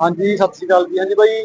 ਹਾਂਜੀ ਸਤਿ ਸ਼੍ਰੀ ਅਕਾਲ ਜੀ। ਹਾਂਜੀ ਬਾਈ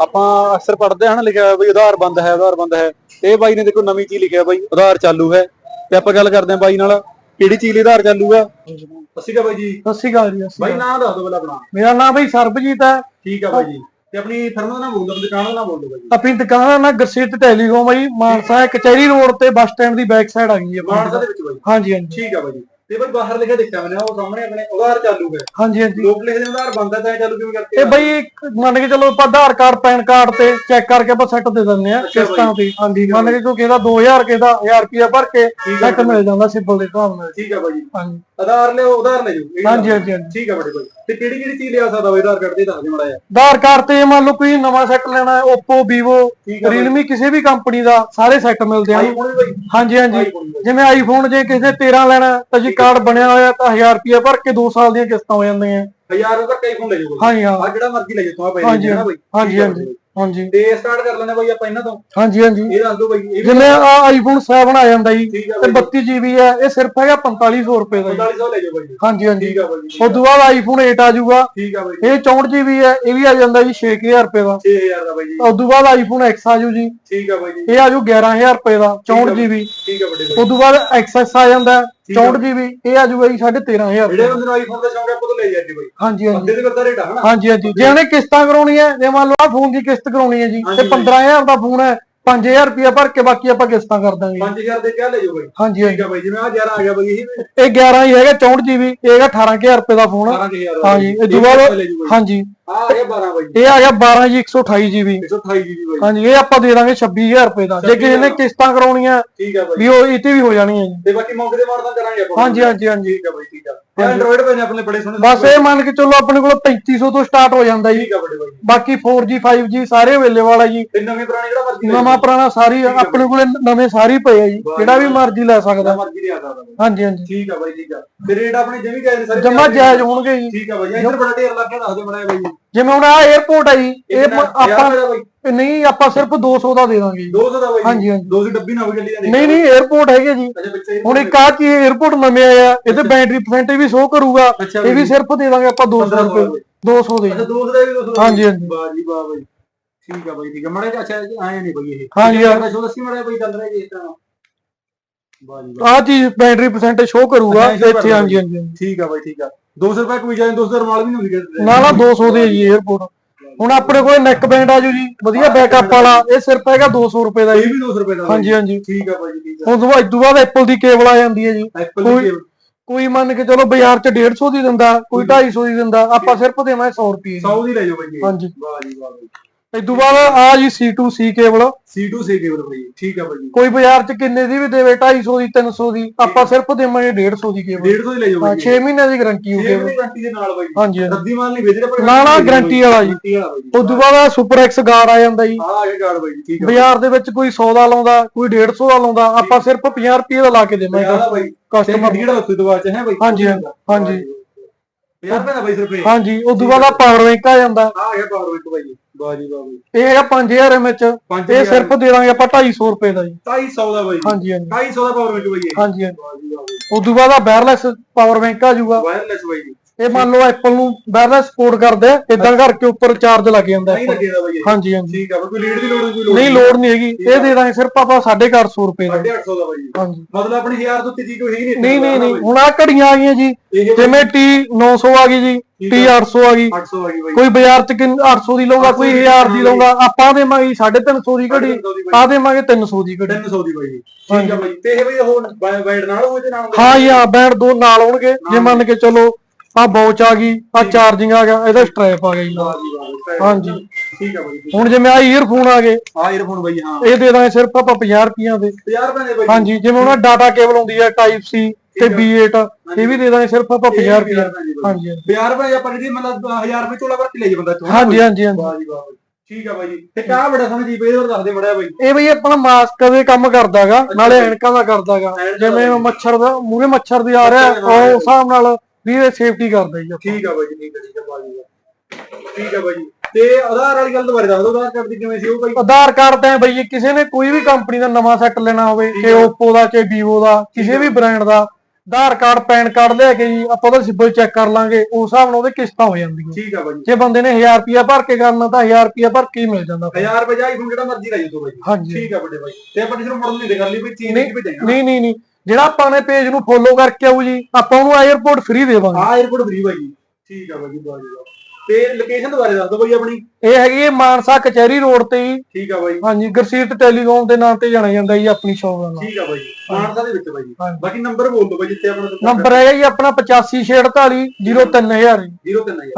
ਆਪਾਂ ਅਕਸਰ ਪੜ੍ਹਦੇ ਹਨ ਲਿਖਿਆ ਹੋਇਆ ਬਈ ਉਧਾਰ ਬੰਦ ਹੈ ਉਧਾਰ ਬੰਦ ਹੈ। ਇਹ ਬਾਈ ਨੇ ਦੇਖੋ ਨਵੀਂ ਚੀਜ਼ ਲਿਖਿਆ ਬਾਈ ਉਧਾਰ ਚਾਲੂ ਹੈ। ਤੇ ਆਪਾਂ ਗੱਲ ਕਰਦੇ ਹਾਂ ਬਾਈ ਨਾਲ ਕਿਹੜੀ ਚੀਜ਼ ਲਈ ਉਧਾਰ ਚਾਲੂ ਹੈ? ਸਤਿ ਸ਼੍ਰੀ ਅਕਾਲ ਬਾਈ ਜੀ। ਸਤਿ ਸ਼੍ਰੀ ਅਕਾਲ ਜੀ ਬਾਈ ਨਾਮ ਦੱਸ ਦਿਓ ਪਹਿਲਾਂ ਆਪਣਾ। ਮੇਰਾ ਨਾਮ ਬਈ ਸਰਬਜੀਤ ਹੈ। ਠੀਕ ਹੈ ਬਾਈ ਜੀ। ਤੇ ਆਪਣੀ ਫਰਮ ਦਾ ਨਾਮ ਬੋਲ ਦਿਓ ਦੁਕਾਨ ਦਾ ਨਾਮ ਬੋਲ ਦਿਓ ਬਾਈ ਆਪਣੀ ਦੁਕਾਨ ਦਾ ਨਾਮ ਗੁਰਸੀਤ ਟੈਲੀਕਾਮ ਹੈ ਜੀ ਮਾਨਸਾ ਕਚਹਿਰੀ ਰੋਡ ਤੇ ਬੱਸ ਸਟੈਂਡ ਦੀ ਬੈਕ ਸਾਈਡ ਆ ਗਈ ਹੈ। ਮਾਨਸਾ ਦੇ ਵਿੱਚ ਬਾਈ ਹਾਂਜੀ ਹਾਂਜੀ। ਠੀਕ ਹੈ ਬਾਈ ਜੀ। ਤੇ ਬਾਈ ਬਾਹਰ ਲਿਖਿਆ ਦੇਖਿਆ ਮੈਨੇ ਉਹ ਸਾਹਮਣੇ ਆਪਣੇ ਉਧਾਰ ਚਾਲੂ ਹੈ। ਹਾਂਜੀ ਹਾਂਜੀ। ਲੋਕ ਲਿਖਦੇ ਉਧਾਰ ਬੰਦ ਤਾਂ ਚਾਲੂ ਕਿਵੇਂ ਕਰਕੇ ਇਹ ਬਈ ਮੰਨ ਕੇ ਚਲੋ ਆਪਾਂ ਆਧਾਰ ਕਾਰਡ ਪੈਨ ਕਾਰਡ ਤੇ ਚੈੱਕ ਕਰਕੇ ਆਪਾਂ ਸੈੱਟ ਦੇ ਦਿੰਦੇ ਆ ਕਿਸ਼ਤਾਂ ਤੇ ਹਾਂਜੀ ਮੰਨ ਕੇ ਚਲੋ ਕਿਹਦਾ 2000 ਕਿਹਦਾ 1000 ਰੁਪਇਆ ਭਰ ਕੇ ਸੈੱਟ ਮਿਲ ਜਾਂਦਾ ਸਿੰਪਲ ਦੇ ਹਿਸਾਬ ਨਾਲ। ਠੀਕ ਹੈ ਬਾਈ। ਹਾਂਜੀ। ਆਧਾਰ ਲਿਓ ਉਧਾਰ ਲੈ ਜਾਓ। ਹਾਂਜੀ ਹਾਂਜੀ ਠੀਕ ਹੈ ਬੜੇ ਬਾਈ। ਤੇ ਕਿਹੜੀ ਕਿਹੜੀ ਚੀਜ਼ ਲਿਆ ਸਕਦਾ ਬਾਈ ਆਧਾਰ ਕਾਰਡ ਦੇ ਦੱਸ ਦੇ ਮੜਾ ਆਧਾਰ ਕਾਰਡ ਤੇ ਮੰਨ ਲਓ ਕੋਈ ਨਵਾਂ ਸੈੱਟ ਲੈਣਾ ਹੈ Oppo Vivo Realme ਕਿਸੇ ਵੀ ਕੰਪਨੀ ਦਾ ਸਾਰੇ ਸੈੱਟ ਮਿਲਦੇ ਆ। ਹਾਂਜੀ ਹਾਂਜੀ। ਜਿਵੇਂ ਆਈਫੋਨ ਜੇ ਕਿਸੇ ਨੇ 13 ਲੈਣਾ ਤਾਂ ਜੀ ਕਾਰਡ ਬਣਿਆ ਹੋਇਆ ਤਾਂ 1000 ਰੁਪਇਆ ਭਰ ਕੇ 2 ਸਾਲ ਦੀਆਂ ਕਿਸ਼ਤਾਂ ਹੋ ਜਾਂਦੀਆਂ। ਹਜ਼ਾਰ ਤੱਕ ਆਈਫੋਨ ਲੈ ਜਾਓ ਹਾਂਜੀ ਹਾਂ। ਆ ਜਿਹੜਾ ਮਰਜ਼ੀ ਲੈ ਜਾਓ ਤੁਹਾ ਪੈ ਹਾਂਜੀ, ਨਾ ਬਾਈ। ਹਾਂਜੀ ਹਾਂਜੀ ਹਾਂਜੀ। ਤੇ ਸਟਾਰਟ ਕਰ ਲੈਂਦੇ ਬਾਈ ਆਪਾਂ ਇਹਨਾਂ ਤੋਂ। ਹਾਂਜੀ ਹਾਂਜੀ। ਇਹ ਦੱਸ ਦਿਓ ਬਾਈ ਇਹ ਵੀ ਜਿਵੇਂ ਆ ਆਈਫੋਨ 7 ਆ ਜਾਂਦਾ ਜੀ ਠੀਕ ਤੇ ਬਾਈ। 32 GB ਹੈ ਇਹ ਸਿਰਫ ਹੈਗਾ 4500 ਰੁਪਏ ਦਾ ਜੀ। 4500 ਲੈ ਜਾਓ ਬਾਈ। ਜੀ। ਹਾਂਜੀ ਹਾਂਜੀ। ਠੀਕ ਹੈ ਬਾਈ ਜੀ, ਉਸ ਤੋਂ ਬਾਅਦ ਆਈਫੋਨ 8 ਆ ਜਾਊਗਾ। ਠੀਕ ਹੈ ਬਾਈ। ਜੀ। ਇਹ 64 GB ਹੈ ਇਹ ਵੀ ਆ ਜਾਂਦਾ ਜੀ 6000 ਰੁਪਏ ਦਾ। 6000 ਦਾ ਬਾਈ ਜੀ। ਉਸ ਤੋਂ ਬਾਅਦ ਆਈਫੋਨ X ਆ ਜਾਊ ਜੀ। ਠੀਕ ਹੈ ਬਾਈ ਜੀ। ਇਹ ਆ ਜਾਊ 11000 ਰੁਪਏ ਦਾ 64 GB ਠੀਕ ਹੈ ਵੱਡੇ ਬਾਈ। ਉਸ ਤੋਂ ਬਾਅਦ XS ਆ ਜਾਂਦਾ। 64 GB ਇਹ ਆ ਜਾਊਗਾ ਜੀ 13500 ਜਿਹੜੇ ਬੰਦੇ ਨੂੰ ਆਈਫੋਨ ਦਾ ਸ਼ੌਂਕ ਹੈ ਆਪਾਂ ਤੋਂ ਲੈ ਜਾਂਦੇ ਬਾਈ। ਹਾਂਜੀ ਹਾਂਜੀ। ਬੰਦੇ ਦੇ ਬੰਦਾ ਰੇਟ ਆ ਹਨਾ। ਹਾਂਜੀ ਹਾਂਜੀ। ਜੇ ਉਹਨੇ ਕਿਸ਼ਤਾਂ ਕਰਾਉਣੀ ਹੈ ਜੇ ਮੰਨ ਲਓ ਆ ਫੋਨ ਦੀ ਕਿਸ਼ਤ ਕਰਾਉਣੀ ਹੈ ਜੀ ਤੇ 15000 ਦਾ ਫੋਨ ਹੈ 5000 ਰੁਪਇਆ ਭਰ ਕੇ ਬਾਕੀ ਆਪਾਂ ਕਿਸ਼ਤਾਂ ਕਰ ਦਾਂਗੇ। 5000 ਦੇ ਕਿਆ ਲੈ ਬਾਈ? ਹਾਂਜੀ ਠੀਕ ਹੈ ਬਾਈ ਜਿਵੇਂ ਆ 11 ਆ ਗਿਆ ਬਾਈ ਇਹ ਇਹ 11 ਹੀ ਹੈਗਾ 64 GB ਇਹ ਹੈਗਾ 18000 ਰੁਪਏ ਦਾ ਫੋਨ। 12000 ਦਾ ਹਾਂਜੀ, ਇਹ ਤੋਂ ਬਾਅਦ- ਹਾਂਜੀ। ਆ ਆ ਗਿਆ 12 ਬਾਈ। ਇਹ ਆ ਗਿਆ 12 ਜੀ 128 GB 128 ਜੀ ਬਾਈ। ਹਾਂਜੀ ਇਹ ਆਪਾਂ ਦੇ ਦਾਂਗੇ 26000 ਰੁਪਏ ਦਾ। ਜੇ ਕਿਸੇ ਨੇ ਕਿਸ਼ਤਾਂ ਕਰਾਉਣੀਆਂ ਠੀਕ ਹੈ ਬਾਈ। ਵੀ ਉਹ ਇਹ ਤੇ ਵੀ ਹੋ ਜਾਣੀਆਂ ਜੀ। ਤੇ ਬਾਕੀ ਮੌਕੇ ਤੇ ਮਾਰਦਾ ਕਰਾਂਗੇ ਆਪਾਂ। ਹਾਂਜੀ ਹਾਂਜੀ ਹਾਂਜੀ। ਠੀਕ ਹੈ ਬਾਈ ਠੀਕ ਹੈ ਇਹ ਐਂਡਰੋਇਡ ਨੇ ਆਪਣੇ ਬੜੇ ਸੋਹਣੇ ਬਸ ਇਹ ਮੰਨ ਕੇ ਚੱਲੋ ਆਪਣੇ ਕੋਲ 3500 ਤੋਂ ਸਟਾਰਟ ਹੋ ਜਾਂਦਾ ਜੀ। ਠੀਕ ਹੈ ਵੱਡੇ ਬਾਈ। ਬਾਕੀ 4G 5G ਸਾਰੇ ਅਵੇਲੇਬਲ ਆ ਜੀ। ਤੇ ਨਵੇਂ ਪੁਰਾਣੇ ਜਿਹੜਾ ਮਰਜ਼ੀ। ਨਵਾਂ ਪੁਰਾਣਾ ਪੁਰਾਣਾ ਸਾਰੀ ਆਪਣੇ ਕੋਲੇ ਨਵੇਂ ਸਾਰੇ ਪਏ ਆ ਜੀ। ਜਿਹੜਾ ਵੀ ਮਰਜ਼ੀ ਲੈ ਸਕਦਾ। ਮਰਜ਼ੀ ਲਿਆ ਸਕਦਾ ਹਾਂਜੀ ਹਾਂਜੀ। ਠੀਕ ਆ ਬਾਈ ਠੀਕ ਜਮਾ ਜਾਇਜ਼ ਹੋਣਗੇ ਜੀ। ਠੀਕ ਆ ਬਾਈ ਜੀ ਇਹ ਨਹੀਂ ਆਪਾਂ ਸਿਰਫ 200 ਦਾ ਦੇ ਦਾਂਗੇ 200 ਦਾ ਬਾਈ ਹਾਂਜੀ, ਹਾਂਜੀ। 200 ਡੱਬੀ ਨਾ ਹੋਈ ਚੱਲੀ ਜਾਂਦੀ ਨਹੀਂ ਨਹੀਂ 에어ਪੋਰਟ ਹੈਗੇ ਜੀ। ਹੁਣ ਇੱਕ ਆ ਕੀ 에어ਪੋਰਟ ਨਵੇਂ ਆਇਆ ਇਹਦੇ ਬੈਟਰੀ ਪਰਸੈਂਟੇਜ ਵੀ ਸ਼ੋ ਕਰੂਗਾ ਇਹ ਵੀ ਸਿਰਫ ਦੇ ਦਾਂਗੇ ਆਪਾਂ 200 ਰੁਪਏ। 200 ਦੇ ਅੱਛਾ 200 ਦਾ ਵੀ 200 ਹਾਂਜੀ ਹਾਂਜੀ। ਵਾਹ ਜੀ ਵਾਹ ਬਾਈ। ਠੀਕ ਹੈ ਬਾਈ ਠੀਕ ਹੈ ਮੜਾ ਜਿਹਾ ਅੱਛਾ ਆਏ ਨਹੀਂ ਬਾਈ ਇਹ। ਹਾਂਜੀ, ਹਾਂ। ਮੈਂ ਦੱਸੀ ਮੜਾ ਬਾਈ ਚੱਲ ਰਿਹਾ ਜੀ ਇਸ ਤਰ੍ਹਾਂ। ਵਾਹ ਜੀ ਵਾਹ। ਆ ਚੀਜ਼ ਬੈਟਰੀ ਪਰਸੈਂਟੇਜ ਸ਼ੋ ਕਰੂਗਾ। ਅੱਛਾ, ਇਹ show ਇੱਥੇ ਕਰੂਗਾ। ਹਾਂਜੀ। ਹਾਂਜੀ ਹਾਂਜੀ। ਠੀਕ ਹੈ ਬਾਈ ਠੀਕ ਹੈ 200 ਰੁਪਏ ਕੋਈ ਜਾਏ 200 ਰੁਮਾਲ ਵੀ ਨਹੀਂ ਹੁੰਦੀ ਨਾ ਨਾ 200 ਦੇ ਜੀ 에어ਪੋਰਟ ਹੁਣ ਆਪਣੇ ਕੋਲ ਨੈਕ ਬੈਂਡ ਆ ਜੂ ਜੀ ਵਧੀਆ ਬੈਕਅਪ ਵਾਲਾ। ਇਹ ਸਿਰਫ ਹੈਗਾ 200 ਰੁਪਏ ਦਾ ਇਹ ਜੀ ਵੀ 200 ਰੁਪਏ ਦਾ। ਹਾਂਜੀ ਹਾਂਜੀ। ਠੀਕ ਹੈ ਬਾਈ ਜੀ ਠੀਕ ਹੈ ਉਸ ਤੋਂ ਬਾਅਦ ਤੋਂ ਬਾਅਦ ਐਪਲ ਦੀ ਕੇਬਲ ਆ ਜਾਂਦੀ ਹੈ ਜੀ। ਐਪਲ ਕੋਈ- ਦੀ ਕੇਬਲ ਕੋਈ ਮੰਨ ਕੇ ਚਲੋ ਬਾਜ਼ਾਰ 'ਚ 150 ਦੀ ਦਿੰਦਾ ਕੋਈ 250 ਦੀ ਦਿੰਦਾ ਆਪਾਂ ਸਿਰਫ ਦੇਵਾਂਗੇ 100 ਰੁਪਏ 100 ਦੀ ਲੈ ਜਾਓ ਬਾਈ ਜੀ। ਹਾਂਜੀ। ਵਾਹ ਜੀ ਵਾਹ ਬਾਈ। ਤੋਂ ਬਾਅਦ ਆ ਜੀ C2C ਕੇਬਲ C2 ਸੀ ਕੇਬਲ ਬਾਈ ਠੀਕ ਹੈ ਬਾਈ। ਕੋਈ ਬਾਜ਼ਾਰ 'ਚ ਕਿੰਨੇ ਦੀ ਵੀ ਦੇਵੇ 250 ਦੀ 300 ਦੀ ਆਪਾਂ ਸਿਰਫ ਦੇਵਾਂਗੇ 150 ਦੀ ਕੇਬਲ 150 ਦੀ ਲੈ ਜਾਓ ਹਾਂ ਬਾਈ। 6 ਮਹੀਨਿਆਂ ਦੀ ਗਾਰੰਟੀ ਹੋ ਇਹ ਦੇ ਨਾਲ ਬਾਈ। ਹਾਂਜੀ ਹਾਂਜੀ। ਰੱਦੀ ਮਾਲ ਨਹੀਂ ਵੇਚ ਰਹੇ ਪਰ ਨਾ, ਨਾ। ਗਾਰੰਟੀ ਵਾਲਾ ਜੀ। ਉਸ ਤੋਂ ਬਾਅਦ ਸੁਪਰ ਐਕਸ ਗਾਰਡ ਆ ਜਾਂਦਾ ਜੀ। ਆ ਆ ਗਿਆ ਗਾਰਡ ਬਾਈ ਠੀਕ ਹੈ ਬਾਜ਼ਾਰ ਦੇ ਵਿੱਚ ਕੋਈ 100 ਦਾ ਲਾਉਂਦਾ ਕੋਈ 150 ਦਾ ਲਾਉਂਦਾ ਆਪਾਂ ਸਿਰਫ 50 ਰੁਪਏ ਦਾ ਲਾ ਕੇ ਦੇਵਾਂਗੇ ਆ ਕਸਟਮਰ ਜਿਹੜਾ ਉੱਤੇ ਦਵਾ ਚ ਹੈ ਬਾਈ ਹਾਂਜੀ, ਹਾਂਜੀ। 50 ਰੁਪਏ ਦਾ ਬਾਈ ਰੁਪਏ ਹਾਂਜੀ ਉਸ ਤੋਂ ਬਾਅਦ ਆ ਪਾਵਰ ਬੈਂਕ ਆ ਜਾਂਦਾ। ਆ ਗਿਆ ਪਾਵਰ ਵਿੱਚ ਬਾਈ ਵਾਹ ਜੀ ਵਾਹ ਬਾਈ ਇਹ ਹੈਗਾ 5000 ਐਮਐਚ ਇਹ ਸਿਰਫ ਦੇ ਦਾਂਗੇ ਆਪਾਂ 250 ਰੁਪਏ ਦਾ ਜੀ। 250 ਦਾ ਬਾਈ। ਹਾਂਜੀ ਹਾਂਜੀ। 250 ਦਾ ਪਾਵਰ ਵਿੱਚ ਬਾਈ ਇਹ। ਹਾਂਜੀ ਹਾਂਜੀ। ਵਾਹ ਜੀ ਵਾਹ ਬਾਈ ਉਸ ਤੋਂ ਬਾਅਦ ਆ ਵਾਇਰਲੈਸ ਪਾਵਰ ਬੈਂਕ ਆ ਜਾਊਗਾ। ਵਾਇਰਲੈਸ ਬਾਈ। ਜੀ ਇਹ ਮੰਨ ਲਓ ਐਪਲ ਨੂੰ ਵਾਇਰਲੈਸ ਸਪੋਰਟ ਕਰਦੇ ਆ ਇਦਾਂ ਕਰਕੇ ਉੱਪਰ ਚਾਰਜ ਲੱਗ ਜਾਂਦਾ ਨਹੀਂ Apple। ਲੱਗੇਗਾ ਬਾਈ ਇਹ। ਹਾਂਜੀ ਹਾਂਜੀ। ਠੀਕ ਆ ਕੋਈ ਲੀਡ ਦੀ ਲੋੜ ਨਹੀਂ ਕੋਈ ਲੋੜ ਨਹੀਂ ਹੈਗੀ। ਇਹ ਦੇ ਦਾਂਗੇ ਸਿਰਫ ਆਪਾਂ 850 ਰੁਪਏ ਦਾ। 850 ਦਾ ਬਾਈ ਜੀ। ਹਾਂਜੀ। ਮਤਲਬ ਆਪਣੀ 1000 ਤੋਂ ਉੱਤੇ ਚੀਜ਼ ਕੋਈ ਹੈ ਹੀ ਨਹੀਂ ਨਹੀਂ ਨਹੀਂ। ਨਹੀਂ ਹੁਣ ਆ ਘੜੀਆਂ ਆ ਗਈਆਂ ਜੀ। ਇਹ ਜਿਵੇਂ T 900 ਆ ਗਈ ਜੀ T 800 ਆ ਗਈ। 800 ਆ ਗਈ ਬਾਈ। ਕੋਈ ਬਾਜ਼ਾਰ ਚ ਕਿੰਨ 800 ਦੀ ਲਊਗਾ ਕੋਈ 1000 ਦੀ ਲਊਗਾ। ਆਪਾਂ ਦੇਵਾਂਗੇ 350 ਦੀ ਘੜੀ 350 ਦੀ ਬਾਈ। ਆ ਦੇਵਾਂਗੇ 300 ਦੀ ਘੜੀ। 300 ਦੀ ਬਾਈ। ਜੀ। ਠੀਕ ਆ ਬਾਈ। ਤੇ ਇਹ ਬਾਈ ਉਹ ਵਾਈਡ ਨਾਲ ਉਹ ਇਹਦੇ ਨਾਲ ਹਾਂ ਜੀ ਬੈਂਡ ਦੋ ਨਾਲ ਆਉਣਗੇ ਜੇ ਮੰਨ ਕੇ ਚਲੋ ਆ ਵਾਚ ਆ ਗਈ ਆ ਚਾਰਜਿੰਗ ਆ ਗਿਆ ਇਹਦਾ ਸਟ੍ਰੈਪ ਆ ਗਿਆ ਜੀ। ਨਾਲ। ਹਾਂਜੀ। ਠੀਕ ਆ ਬਾਈ ਹੁਣ ਜਿਵੇਂ ਆ ਈਅਰਫੋਨ ਆ ਗਏ ਆ 에ਅਰਫੋਨ ਬਾਈ ਹਾਂ। ਇਹ ਦੇ ਦਾਂਗੇ ਸਿਰਫ ਆਪਾਂ 50 ਰੁਪਈਆਂ ਦੇ। 50 ਰੁਪਏ ਦੇ ਬਾਈ ਹਾਂਜੀ ਜਿਵੇਂ ਉਹਨਾਂ ਡਾਟਾ ਕੇਬਲ ਆਉਂਦੀ ਹੈ ਟਾਈਪ ਸੀ ਤੇ B8 ਇਹ ਵੀ ਦੇ ਦਾਂਗੇ ਸਿਰਫ ਆਪਾਂ 50 ਰੁਪਈਆ। ਹਾਂਜੀ ਹਾਂਜੀ। 50 ਰੁਪਏ ਆਪਾਂ ਜਿਹੜੀ ਮਤਲਬ 1000 ਰੁਪਏ ਝੋਲਾ ਭਰ ਕੇ ਲੈ ਜੇ ਬੰਦਾ ਇੱਥੋਂ। ਹਾਂਜੀ ਹਾਂਜੀ ਹਾਂਜੀ। ਵਾਹ ਜੀ ਵਾਹ ਬਾਈ। ਠੀਕ ਆ ਬਾਈ ਜੀ। ਤੇ ਕਾ ਬੜਾ ਸਮਝ ਜੀ ਦੱਸ ਦੇ ਮੜਿਆ ਬਾਈ। ਇਹ ਬਈ ਆਪਣਾ ਮਾਸਕ ਦੇ ਕੰਮ ਕਰਦਾਗਾ ਨਾਲੇ ਐਨਕਾਂ ਦਾ ਕਰਦਾਗਾ। ਜਿਵੇਂ ਮੱਛਰ ਦਾ ਮੂਰੇ ਮੱਛਰ ਦੀ ਆ ਰਿਹਾ ਉਹ ਹਿਸਾਬ ਨਾਲ ਵੀ ਇਹ ਸੇਫਟੀ ਕਰਦਾ ਜੀ ਆਪਾਂ। ਠੀਕ ਆ ਬਾਈ ਜੀ ਠੀਕ ਆ ਠੀਕ ਆ। ਠੀਕ ਆ ਬਾਈ ਤੇ ਆਧਾਰ ਵਾਲੀ ਗੱਲ ਦੁਬਾਰੇ ਦੱਸ ਦਿਓ ਆਧਾਰ ਕਾਰਡ ਦੀ ਕਿਵੇਂ ਸੀ ਉਹ ਬਾਈ? ਆਧਾਰ ਕਾਰਡ ਤਾਂ ਬਈ ਕਿਸੇ ਨੇ ਕੋਈ ਵੀ ਕੰਪਨੀ ਦਾ ਨਵਾਂ ਸੈੱਟ ਲੈਣਾ ਹੋਵੇ ਚਾਹੇ Oppo ਦਾ ਚਾਹੇ Vivo ਦਾ ਕਿਸੇ ਵੀ ਬ੍ਰਾਂਡ ਦਾ ਆਧਾਰ ਕਾਰਡ ਪੈਨ ਕਾਰਡ ਲੈ ਕੇ ਜੀ ਆਪਾਂ ਉਹਦਾ ਸਿਬਲ ਚੈੱਕ ਕਰ ਲਾਂਗੇ ਉਸ ਹਿਸਾਬ ਨਾਲ ਉਹਦੇ ਕਿਸ਼ਤਾਂ ਹੋ ਜਾਂਦੀਆਂ। ਠੀਕ ਆ ਬਾਈ ਜੇ। ਬੰਦੇ ਨੇ 1000 ਰੁਪਿਆ ਭਰ ਕੇ ਕਰਨਾ ਤਾਂ 1000 ਰੁਪਿਆ ਭਰ ਕੇ ਹੀ ਮਿਲ ਜਾਂਦਾ ਫਿਰ। 1000 ਰੁਪਏ ਆਈਫੋਨ ਜਿਹੜਾ ਮਰਜ਼ੀ ਲੈ ਜਾਓ ਬਾਈ ਹਾਂਜੀ। ਠੀਕ ਆ ਵੱਡੇ ਬਾਈ ਤੇ ਆਪਾਂ ਕਿਸੇ ਨੂੰ ਮੁੜਨ ਨਹੀਂ ਦੇ ਕਰ ਲਈ ਵੀ ਚੀਜ਼ ਨਹੀਂ ਭੇਜਾਂਗੇ ਨਹੀਂ ਨਹੀਂ ਨਹੀਂ। ਜਿਹੜਾ ਆਪਾਂ ਨੇ ਪੇਜ ਨੂੰ ਫੋਲੋ ਕਰਕੇ ਆਉ ਜੀ ਆਪਾਂ ਉਹਨੂੰ 에어ਪੋਰਟ ਫ੍ਰੀ ਦੇਵਾਂਗੇ। ਹਾਂ 에어ਪੋਰਟ ਫ੍ਰੀ ਬਾਈ ਠੀਕ ਆ ਬਾਈ ਜੀ ਤੇ ਲੋਕੇਸ਼ਨ ਦੁਬਾਰੇ ਦੱਸ ਦਿਓ ਬਾਈ ਆਪਣੀ। ਇਹ ਹੈਗੀ ਹੈ ਮਾਨਸਾ ਕਚਹਿਰੀ ਰੋਡ ਤੇ ਜੀ। ਠੀਕ ਆ ਬਾਈ ਹਾਂਜੀ ਗੁਰਸੀਰਤ ਟੈਲੀਕਾਮ ਦੇ ਨਾਂ ਤੇ ਜਾਣਿਆ ਜਾਂਦਾ ਜੀ ਆਪਣੀ ਸ਼ੌਪ ਦਾ ਠੀਕ ਆ ਬਾਈ ਮਾਨਸਾ ਦੇ ਵਿੱਚ ਬਾਈ ਜੀ। ਬਾਕੀ ਨੰਬਰ ਬੋਲ ਦਿਓ ਬਾਈ ਜਿੱਥੇ ਆਪਣਾ ਨੰਬਰ ਹੈਗਾ ਜੀ ਆਪਣਾ 856440303000 03000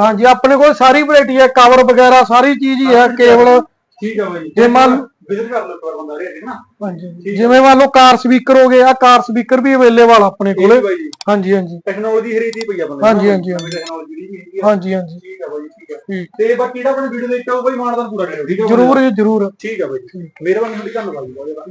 ਹਾਂਜੀ ਆਪਣੇ ਕੋਲ ਸਾਰੀ ਵੈਰਾਈਟੀ ਹੈ ਕਵਰ ਵਗੈਰਾ ਸਾਰੀ ਚੀਜ਼ ਹੀ ਹੈ ਕੇਵਲ ਠੀਕ ਆ ਬਾਈ ਜੇ ਮੰਨ ਵਿਜ਼ਿਟ ਕਰ ਲਓ ਇੱਕ ਵਾਰ ਬੰਦਾ ਰੇ ਨਾ। ਹਾਂਜੀ ਜਿਵੇਂ ਮੰਨ ਲਓ ਕਾਰ ਸਪੀਕਰ ਹੋ ਗਏ ਆ ਕਾਰ ਸਪੀਕਰ ਵੀ ਅਵੇਲੇਬਲ ਆਪਣੇ ਕੋਲੇ। ਬਾਈ ਜੀ। ਹਾਂਜੀ ਹਾਂਜੀ। ਟੈਕਨੋਲੋਜੀ ਹਰੀਦੀ ਪਈ ਆ ਬੰਦੇ ਹਾਂਜੀ, ਹਾਂਜੀ, ਟੈਕਨੋਲੋਜੀ ਜਿਹੜੀ ਵੀ ਹੈਗੀ ਆ। ਹਾਂਜੀ ਹਾਂਜੀ। ਠੀਕ ਆ ਬਾਈ ਜੀ ਠੀਕ ਆ। ਠੀਕ। ਤੇ ਬਾਕੀ ਜਿਹੜਾ ਆਪਣੇ ਵੀਡੀਓ ਦੇਖਿਆ ਉਹ ਬਾਈ ਮਾਨਦਾਨ ਪੂਰਾ ਕਰਿਓ ਠੀਕ ਆ ਬਾਈ? ਜਰੂਰ ਜਰੂਰ। ਠੀਕ ਆ ਬਾਈ ਜੀ। ਮਿਹਰਬਾਨੀ ਤੁਹਾਡੀ ਧੰਨਵਾਦ ਜੀ। ਬਹੁਤ ਜ਼ਿਆਦਾ